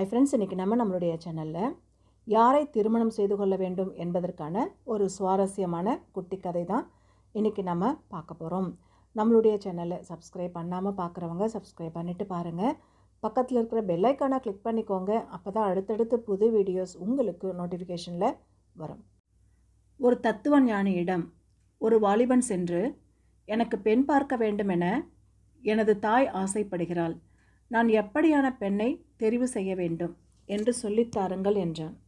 ஐ friends இன்றைக்கி நம்ம நம்மளுடைய சேனலில் யாரை திருமணம் செய்து கொள்ள வேண்டும் என்பதற்கான ஒரு சுவாரஸ்யமான குட்டி கதை தான் இன்றைக்கி நம்ம பார்க்க போகிறோம் நம்மளுடைய சேனலை சப்ஸ்கிரைப் பண்ணாமல் பார்க்குறவங்க சப்ஸ்கிரைப் பண்ணிவிட்டு பாருங்கள் பக்கத்தில் இருக்கிற பெல்லைக்கானை கிளிக் பண்ணிக்கோங்க. அப்போ தான் அடுத்தடுத்து புது வீடியோஸ் உங்களுக்கு நோட்டிஃபிகேஷனில் வரும். ஒரு தத்துவ ஞானியிடம் ஒரு வாலிபன் சென்று எனக்கு பெண் பார்க்க வேண்டுமென எனது தாய் ஆசைப்படுகிறாள். நான் எப்படியான பெண்ணை தெரிவு செய்ய வேண்டும் என்று சொல்லித் தாருங்கள் என்றான்.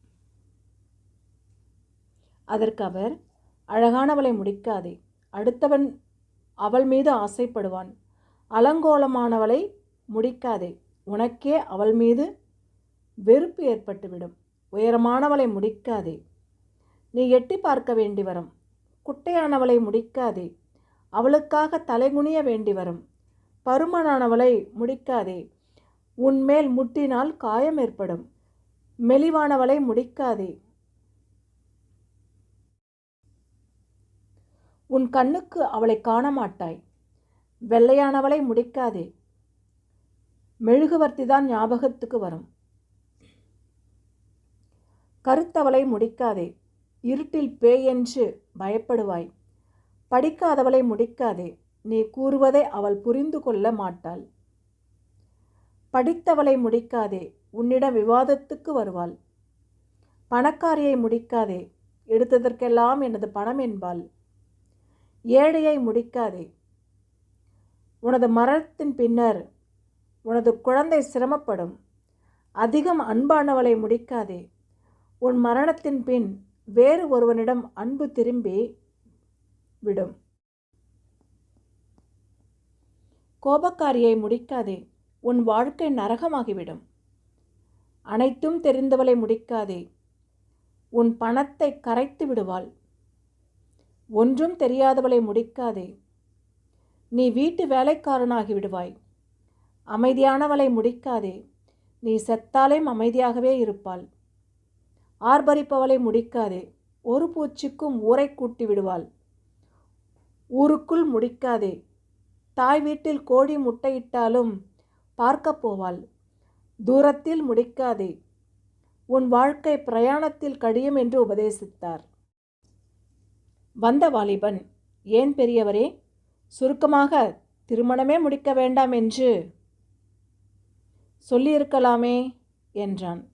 அதற்கு அவர் அழகானவளை முடிக்காதே. அடுத்தவன் அவள் மீது ஆசைப்படுவான். அலங்கோலமானவளை முடிக்காதே. உனக்கே அவள் மீது வெறுப்பு ஏற்பட்டுவிடும். உயரமானவளை முடிக்காதே. நீ எட்டி பார்க்க வேண்டி வரும். குட்டையானவளை முடிக்காதே. அவளுக்காக தலைகுனிய வேண்டி வரும். பருமனானவளை முடிக்காதே. உன்மேல் முட்டினால் காயம் ஏற்படும். மெலிவானவளை முடிக்காதே. உன் கண்ணுக்கு அவளை காண மாட்டாய் வெள்ளையானவளை முடிக்காதே. மெழுகுவர்த்தி தான் ஞாபகத்துக்கு வரும். கருத்தவளை முடிக்காதே. இருட்டில் பேயென்று பயப்படுவாய். படிக்காதவளை முடிக்காதே. நீ கூறுவதை அவள் புரிந்து கொள்ள மாட்டாள். படித்தவளை முடிக்காதே உன்னிடம் விவாதத்துக்கு வருவாள். பணக்காரியை முடிக்காதே எடுத்ததற்கெல்லாம் எனது பணம் என்பாள். ஏழையை முடிக்காதே. உனது மரணத்தின் பின்னர் உனது குழந்தை சிரமப்படும். அதிகம் அன்பானவளை முடிக்காதே. உன் மரணத்தின் பின் வேறு ஒருவனிடம் அன்பு திரும்பி விடும். கோபக்காரியை முடிக்காதே உன் வாழ்க்கை நரகமாகிவிடும். அனைத்தும் தெரிந்தவளை முடிக்காதே உன் பணத்தை கரைத்து விடுவாள். ஒன்றும் தெரியாதவளை முடிக்காதே நீ வீட்டு வேலைக்காரனாகி விடுவாய். அமைதியானவளை முடிக்காதே நீ செத்தாலேயும் அமைதியாகவே இருப்பாள். ஆர்ப்பரிப்பவளை முடிக்காதே ஒரு பூச்சிக்கும் ஊரை கூட்டி விடுவாள். ஊருக்குள் முடிக்காதே தாய் வீட்டில் கோழி முட்டையிட்டாலும் பார்க்க போவாள். தூரத்தில் முடிக்காதே. உன் வாழ்க்கை பிரயாணத்தில் கடியும் என்று உபதேசித்தார். வந்த வாலிபன் ஏன் பெரியவரே? சுருக்கமாக திருமணமே முடிக்க வேண்டாம் என்று சொல்லியிருக்கலாமே என்றான்.